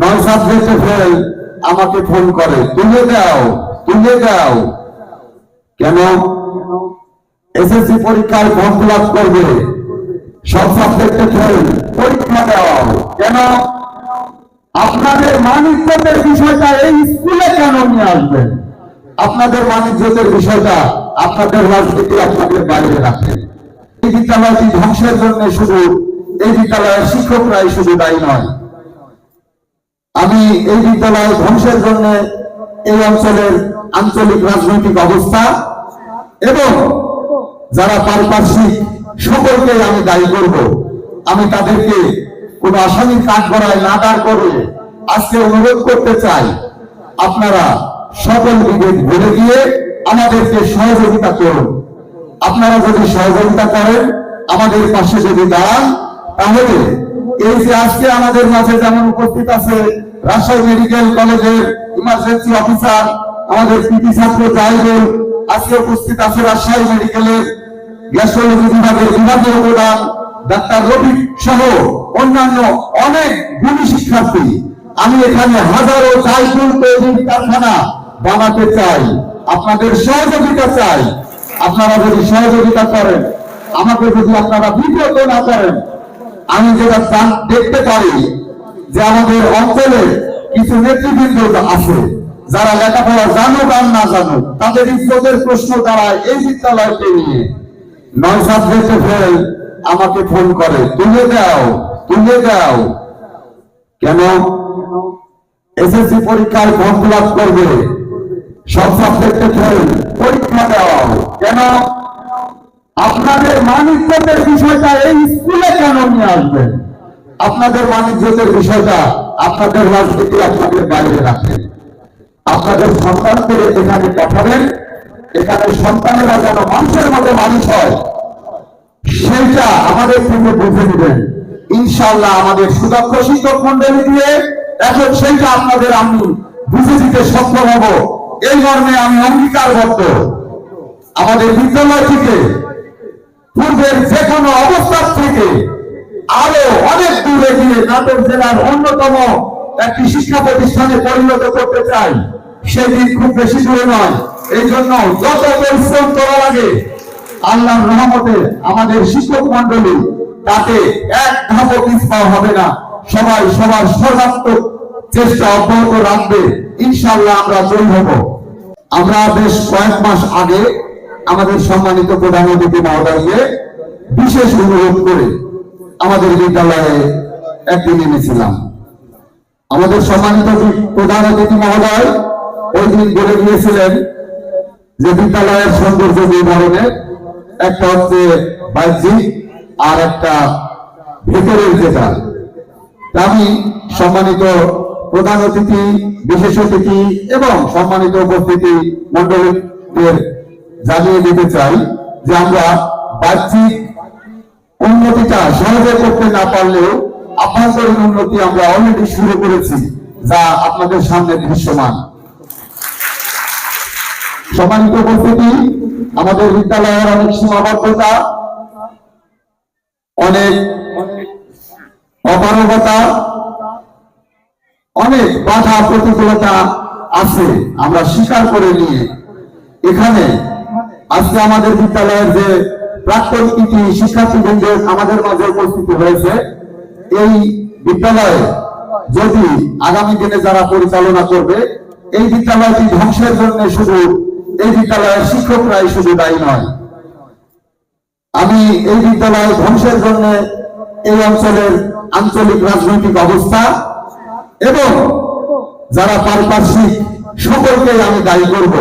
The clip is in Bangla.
নয় সাবজেক্টে ফেল আমাকে ফোন করে। তুলে দাও তুলে দাও কেন? এসএসসি পরীক্ষায় ফর্ম ফিল আপ করবে। সব সাবজেক্টে ফেল পরীক্ষা দাও। কেন? আপনাদের মানিজ্যতের বিষয়টা এই স্কুলে কেন নিয়ে আসবেন? আপনাদের মানিজ্যতের বিষয়টা আপনাদের রাজনীতি আপনাদের বাইরে রাখেন। এই বিদ্যালয়টি ধ্বংসের জন্য শুধু, এই বিদ্যালয়ের শিক্ষকরাই শুধু দায়ী নয়। আমি এই বিদ্যালয় ধ্বংসের জন্য এই অঞ্চলের আঞ্চলিক রাজনৈতিক অবস্থা এবং যারা পারিপার্শ্বিক সকলকে আমি দায়ী করব। আমি তাদেরকে কোন আসামির কাজ করায় না দাঁড় করে আজকে অনুরোধ করতে চাই, আপনারা সকল বিভেদ ভুলে গিয়ে আমাদেরকে সহযোগিতা করুন। আপনারা যদি সহযোগিতা করেন, আমাদের পাশে যদি দাঁড়ান, তাহলে এই যে আজকে আমাদের মাঝে যেমন উপস্থিত আছে রাজশাহী মেডিকেল কলেজের ইমার্জেন্সি অফিসার আমাদের পিটি ছাত্র জাহিদুল, আজকে উপস্থিত আছে রাজশাহী মেডিকেলের গ্যাস্ট্রোলজি বিভাগের বিভাগীয় প্রধান ডাক্তার রবি সহ অন্যান্য অনেক গুণী শিক্ষার্থী। আমি এখানে হাজারো চাইকুল তৈরির কারখানা বানাতে চাই। আপনাদের সহযোগিতা চাই। আপনারা যদি সহযোগিতা করেন, আমাকে যদি আপনারা বিব্রত না করেন আমি যেটা দেখতে পারি যে আমাদের অঞ্চলে কিছু নেতৃবৃন্দ আছে, যারা লেখাপড়া জানুক আর না জানুক, তাদের ইজ্জতের প্রশ্ন দাঁড়ায় এই বিদ্যালয়কে নিয়ে নয় সাবজেক্টে ফেল, আমাকে ফোন করে, তুলে দাও তুলে দাও। কেন? এসএসসি পরীক্ষায় ফর্ম ফিল করবে, সব সাবজেক্টে ফেল, পরীক্ষা দাও। কেন? আপনাদের মানিজ্যতের বিষয়টা এই স্কুলে কেন নিয়ে আসবেন? আপনাদের মানিজ্যতের বিষয়টা আপনাদের রাজনীতি আপনাদের বাইরে রাখেন আপনাদের সন্তানকে এখানে পাঠাবেন, এখানে সন্তানেরা যেন মানুষের মতো মানুষ হয়, সেইটা আমাদের থেকে বুঝে নেবেন। ইনশাল্লাহ আমাদের সুদক্ষ শিক্ষক মন্ডলী দিয়ে এখন সেইটা আপনাদের আমি বুঝে দিতে সক্ষম হব। এই মর্মে আমি অঙ্গীকারবদ্ধ। আমাদের বিদ্যালয় থেকে পূর্বের যে কোনো অবস্থার থেকে আরও অনেক দূরে গিয়ে নাটোর জেলার অন্যতম একটি শিক্ষা প্রতিষ্ঠানে পরিণত করতে চাই। সেদিন খুব বেশি দূরে নয়। এই জন্য যত পরিশ্রম করা লাগে, আল্লাহর রহমতে আমাদের শিক্ষক মন্ডলী তাতে এক ধাপও পিছপা হবে না। সবাই সবার সর্বাত্মক চেষ্টা অব্যাহত রাখবে। ইনশাল্লাহ আমরা জয়ী হব। আমরা বেশ কয়েক মাস আগে আমাদের সম্মানিত প্রধান অতিথি বিশেষ অনুরোধ করে আমাদের বিদ্যালয়ে একদিন এনেছিলাম। আমাদের সম্মানিত প্রধান অতিথি মহোদয় ওই দিন বলে গিয়েছিলেন যে বিদ্যালয়ের সৌন্দর্য দুই একটা হচ্ছে বাহ্যিক আর একটা ভেতরের যেটা। আমি সম্মানিত প্রধান অতিথি, বিশেষ অতিথি এবং সম্মানিত উপস্থিতি মন্ডলীদের জানিয়ে দিতে চাই যে আমরা বাহ্যিক উন্নতিটা সহজে করতে না পারলেও আভ্যন্তরীণ উন্নতি আমরা অলরেডি শুরু করেছি, যা আপনাদের সামনে দৃশ্যমান। সম্মানিত উপস্থিতি, আমাদের বিদ্যালয়ের অনেক সীমাবদ্ধতা, অনেক অপারগতা, অনেক বাধা প্রতিকূলতা আছে, আমরা স্বীকার করে নিয়ে এখানে আজকে আমাদের বিদ্যালয়ের যে প্রাক্তন কৃতি শিক্ষার্থীবৃন্দ আমাদের মাঝে উপস্থিত হয়েছে, এই বিদ্যালয়ে যদি আগামী দিনে যারা পরিচালনা করবে, এই বিদ্যালয়টি ধ্বংসের জন্য শুধু এই বিদ্যালয়ের শিক্ষকরাই শুধু দায়ী নয়। আমি এই বিদ্যালয় ধ্বংসের জন্য এই অঞ্চলের আঞ্চলিক রাজনৈতিক অবস্থা এবং যারা পারিপার্শ্বিক সকলকে আমি দায়ী করব।